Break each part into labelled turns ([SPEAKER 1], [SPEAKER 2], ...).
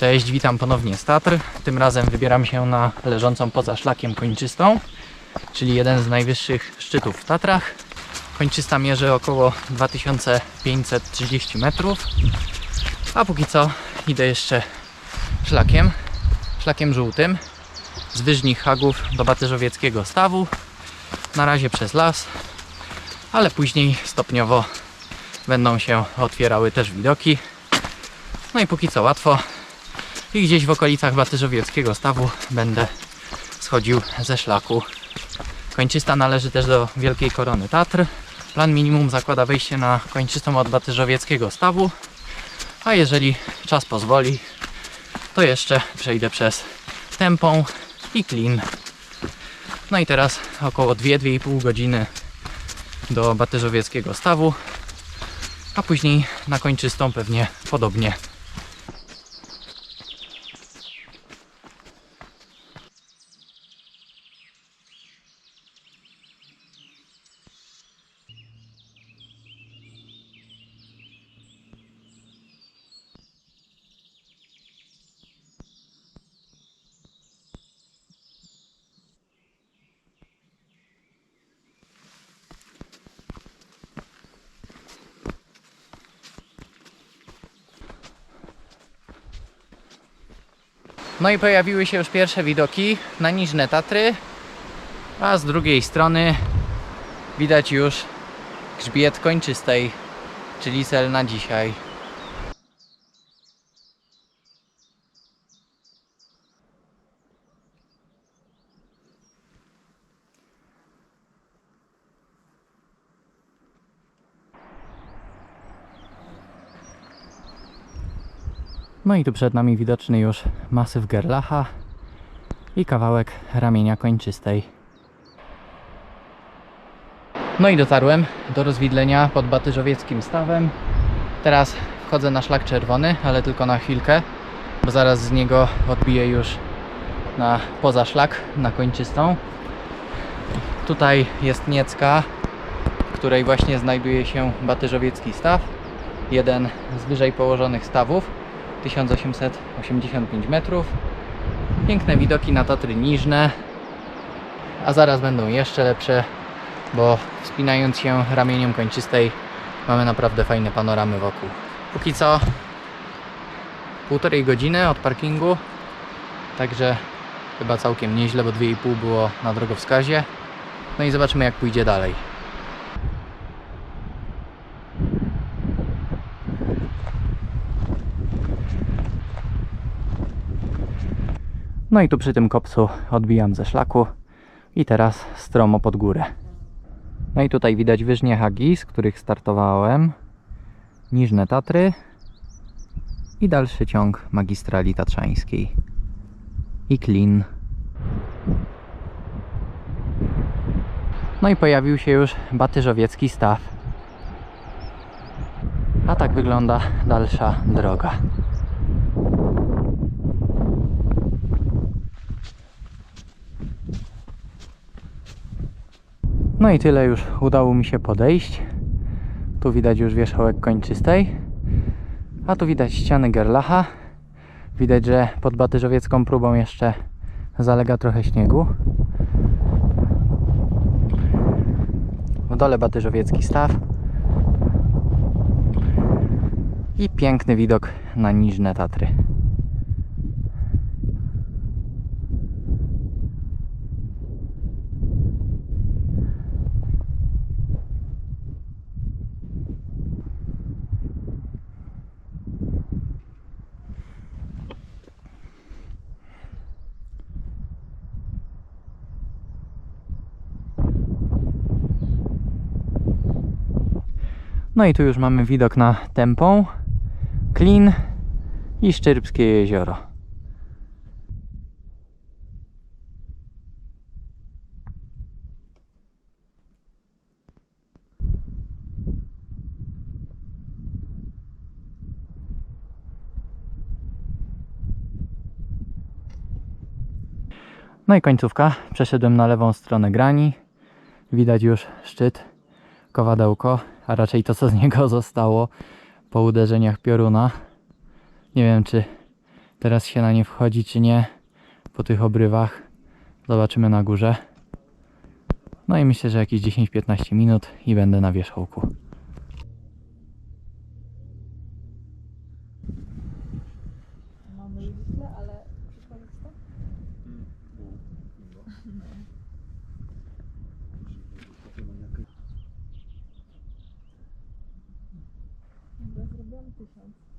[SPEAKER 1] Cześć, witam ponownie z Tatr. Tym razem wybieram się na leżącą poza szlakiem kończystą, czyli jeden z najwyższych szczytów w Tatrach. Kończysta mierzy około 2530 metrów, a póki co idę jeszcze szlakiem, szlakiem żółtym z Wyżnich Hagów do Batyżowieckiego Stawu. Na razie przez las, ale później stopniowo będą się otwierały też widoki. No i póki co łatwo. I gdzieś w okolicach Batyżowieckiego Stawu będę schodził ze szlaku. Kończysta należy też do Wielkiej Korony Tatr. Plan minimum zakłada wejście na kończystą od Batyżowieckiego Stawu. A jeżeli czas pozwoli, to jeszcze przejdę przez Tempą i Klin. No i teraz około 2-2,5 godziny do Batyżowieckiego Stawu, a później na kończystą pewnie podobnie. No i pojawiły się już pierwsze widoki na Niżne Tatry, a z drugiej strony widać już grzbiet kończystej, czyli cel na dzisiaj. No i tu przed nami widoczny już masyw Gerlacha i kawałek ramienia kończystej. No i dotarłem do rozwidlenia pod Batyżowieckim stawem. Teraz wchodzę na szlak czerwony, ale tylko na chwilkę, bo zaraz z niego odbiję już na poza szlak, na kończystą. Tutaj jest Niecka, w której właśnie znajduje się Batyżowiecki staw. Jeden z wyżej położonych stawów. 1885 metrów. Piękne widoki na Tatry Niżne, a zaraz będą jeszcze lepsze, bo wspinając się ramieniem kończystej mamy naprawdę fajne panoramy wokół. Póki co półtorej godziny od parkingu, także chyba całkiem nieźle, bo 2,5 było na drogowskazie. No i zobaczymy jak pójdzie dalej. No i tu przy tym kopcu odbijam ze szlaku i teraz stromo pod górę. No i tutaj widać wyżnie hagi, z których startowałem, Niżne Tatry i dalszy ciąg magistrali tatrzańskiej i Klin. No i pojawił się już Batyżowiecki staw. A tak wygląda dalsza droga. No i tyle już udało mi się podejść. Tu widać już wierzchołek kończystej. A tu widać ściany Gerlacha. Widać, że pod Batyżowiecką próbą jeszcze zalega trochę śniegu. W dole Batyżowiecki staw. I piękny widok na Niżne Tatry. No i tu już mamy widok na Tempą, Klin i Szczyrpskie jezioro. No i końcówka. Przeszedłem na lewą stronę grani. Widać już szczyt, kowadełko, a raczej to co z niego zostało po uderzeniach pioruna. Nie wiem czy Teraz się na nie wchodzi czy nie po tych obrywach. Zobaczymy na górze. No i myślę, że jakieś 10-15 minut i będę na wierzchołku.
[SPEAKER 2] awesome.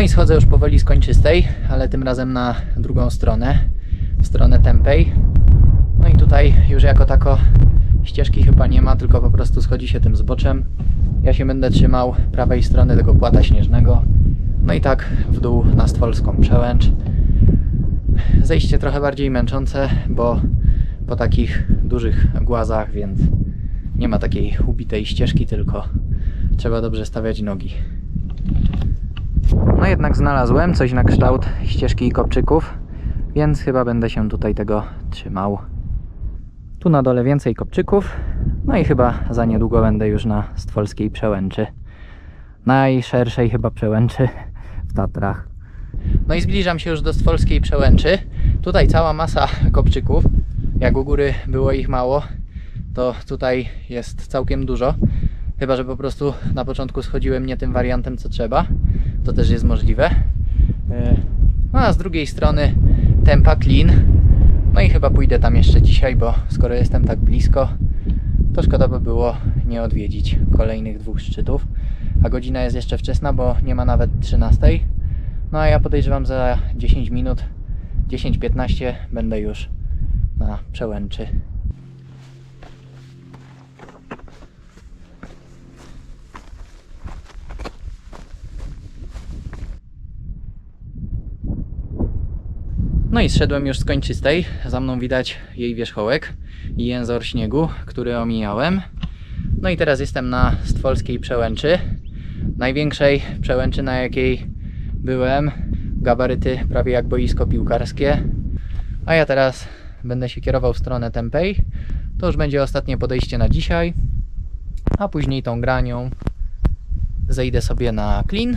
[SPEAKER 1] No i schodzę już powoli z kończystej, ale tym razem na drugą stronę, w stronę tępej. No i tutaj już jako tako ścieżki chyba nie ma, tylko po prostu schodzi się tym zboczem. Ja się będę trzymał prawej strony tego płata śnieżnego. No i tak w dół na Stwolską przełęcz. Zejście trochę bardziej męczące, bo po takich dużych głazach, więc nie ma takiej ubitej ścieżki, tylko trzeba dobrze stawiać nogi. No jednak znalazłem coś na kształt ścieżki i kopczyków, więc chyba będę się tutaj tego trzymał. Tu na dole więcej kopczyków, no i chyba za niedługo będę już na Stwolskiej Przełęczy. Najszerszej chyba przełęczy w Tatrach. No i zbliżam się już do Stwolskiej Przełęczy. Tutaj cała masa kopczyków. Jak u góry było ich mało, to tutaj jest całkiem dużo. Chyba, że po prostu na początku schodziłem nie tym wariantem, co trzeba. To też jest możliwe. E, No a z drugiej strony Tempa Clean. No i chyba pójdę tam jeszcze dzisiaj, bo skoro jestem tak blisko, to szkoda by było nie odwiedzić kolejnych dwóch szczytów. A godzina jest jeszcze wczesna, bo nie ma nawet 13. No a ja podejrzewam za 10 minut, 10-15 będę już na przełęczy. No i zszedłem już z kończystej. Za mną widać jej wierzchołek i jęzor śniegu, który omijałem. No i teraz jestem na Stwolskiej Przełęczy. Największej przełęczy, na jakiej byłem. Gabaryty prawie jak boisko piłkarskie. A ja teraz będę się kierował w stronę Tempej. To już będzie ostatnie podejście na dzisiaj. A później tą granią zejdę sobie na klin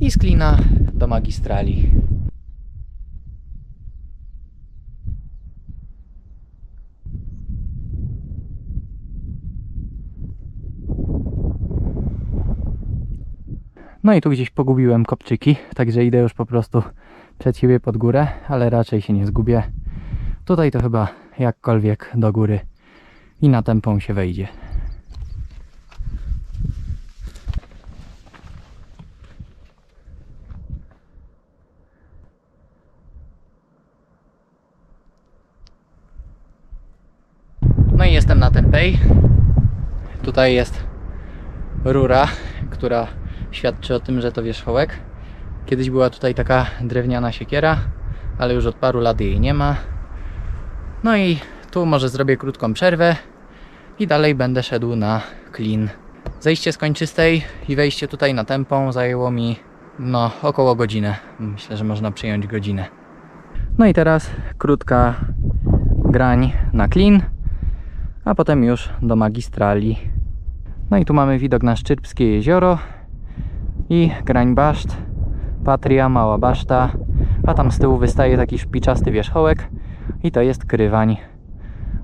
[SPEAKER 1] i z klina do magistrali. No i tu gdzieś pogubiłem kopczyki, także idę już po prostu przed siebie pod górę, ale raczej się nie zgubię. Tutaj to chyba jakkolwiek do góry i na tempą się wejdzie. No i jestem na tempej. Tutaj jest rura, która świadczy o tym, że to wierzchołek. Kiedyś była tutaj taka drewniana siekiera, ale już od paru lat jej nie ma. No i tu może zrobię krótką przerwę i dalej będę szedł na klin. Zejście z kończystej i wejście tutaj na tempą zajęło mi no około godzinę. Myślę, że można przyjąć godzinę. No i teraz krótka grań na klin, a potem już do magistrali. No i tu mamy widok na Szczyrbskie jezioro i grań baszt, Patria, Mała Baszta, a tam z tyłu wystaje taki szpiczasty wierzchołek i to jest Krywań.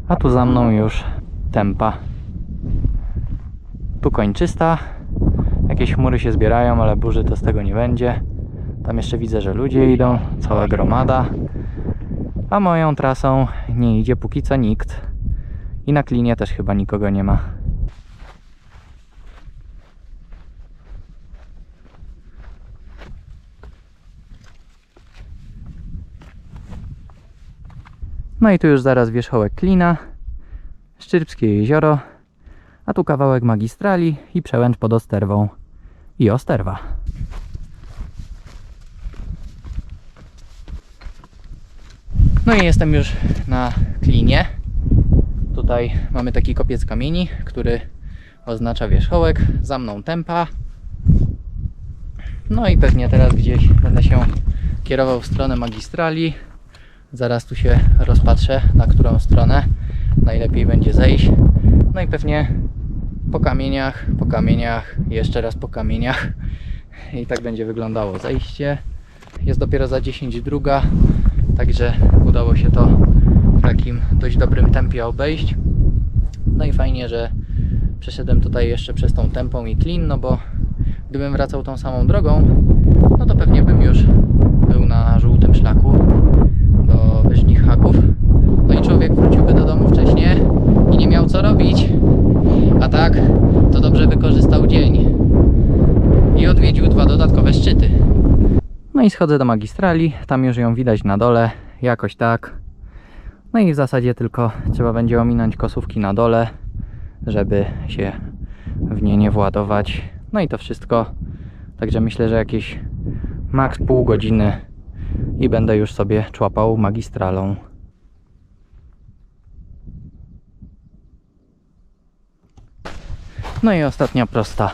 [SPEAKER 1] A tu za mną już Tempa. Tu kończysta, jakieś chmury się zbierają, ale burzy to z tego nie będzie. Tam jeszcze widzę, że ludzie idą, cała gromada. A moją trasą nie idzie póki co nikt. I na klinie też chyba nikogo nie ma. No i tu już zaraz wierzchołek Klina, Szczyrbskie jezioro, a tu kawałek magistrali i przełęcz pod Osterwą i Osterwa. No i jestem już na Klinie. Tutaj mamy taki kopiec kamieni, który oznacza wierzchołek, za mną tempa. No i pewnie teraz gdzieś będę się kierował w stronę magistrali. Zaraz tu się rozpatrzę, na którą stronę najlepiej będzie zejść. No i pewnie po kamieniach, po kamieniach, jeszcze raz po kamieniach. I tak będzie wyglądało zejście. Jest dopiero za 10 druga, także udało się to w takim dość dobrym tempie obejść. No i fajnie, że przeszedłem tutaj jeszcze przez tą tempą i klin, no bo gdybym wracał tą samą drogą, no to pewnie bym już był na żółtym szlaku Wyżnich Haków. No i człowiek wróciłby do domu wcześniej i nie miał co robić. A tak, to dobrze wykorzystał dzień i odwiedził dwa dodatkowe szczyty. No i schodzę do magistrali, tam już ją widać na dole, jakoś tak. No i w zasadzie tylko trzeba będzie ominąć kosówki na dole, żeby się w nie nie władować. No i to wszystko. Także myślę, że jakieś maks pół godziny i będę już sobie człapał magistralą. No i ostatnia prosta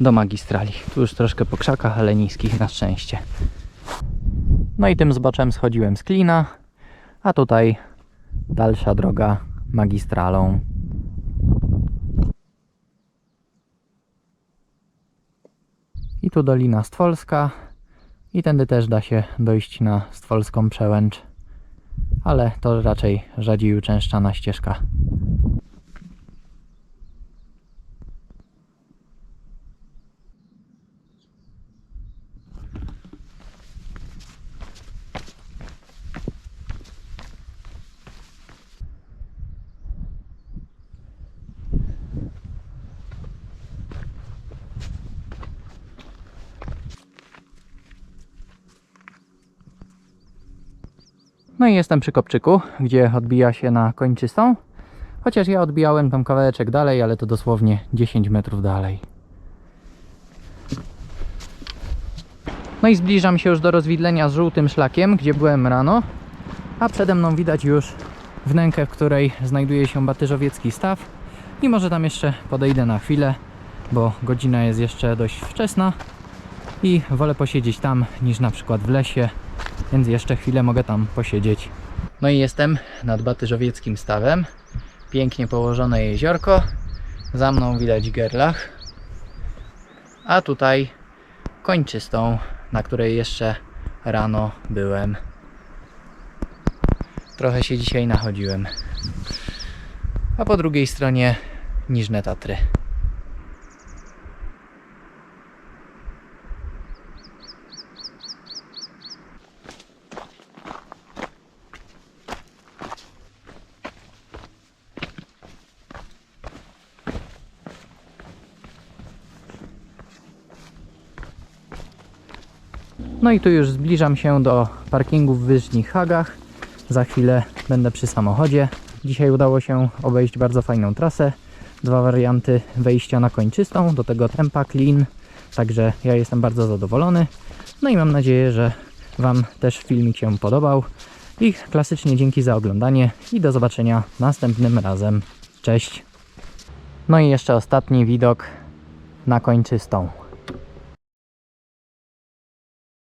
[SPEAKER 1] do magistrali. Tu już troszkę po krzakach, ale niskich na szczęście. No i tym zboczem schodziłem z klina, a tutaj dalsza droga magistralą. I tu Dolina Stwolska i tędy też da się dojść na Stwolską Przełęcz, ale to raczej rzadziej uczęszczana ścieżka. No i jestem przy kopczyku, gdzie odbija się na kończystą. Chociaż ja odbijałem tam kawałeczek dalej, ale to dosłownie 10 metrów dalej. No i zbliżam się już do rozwidlenia z żółtym szlakiem, gdzie byłem rano. A przede mną widać już wnękę, w której znajduje się Batyżowiecki Staw. I może tam jeszcze podejdę na chwilę, bo godzina jest jeszcze dość wczesna. I wolę posiedzieć tam niż na przykład w lesie, więc jeszcze chwilę mogę tam posiedzieć. No i jestem nad Batyżowieckim stawem. Pięknie położone jeziorko. Za mną widać Gerlach. A tutaj kończystą, na której jeszcze rano byłem. Trochę się dzisiaj nachodziłem. A po drugiej stronie Niżne Tatry. No i tu już zbliżam się do parkingu w Wyżnich Hagach. Za chwilę będę przy samochodzie. Dzisiaj udało się obejść bardzo fajną trasę. Dwa warianty wejścia na kończystą, do tego tempa, clean. Także ja jestem bardzo zadowolony. No i mam nadzieję, że Wam też filmik się podobał. I klasycznie dzięki za oglądanie i do zobaczenia następnym razem. Cześć! No i jeszcze ostatni widok na kończystą.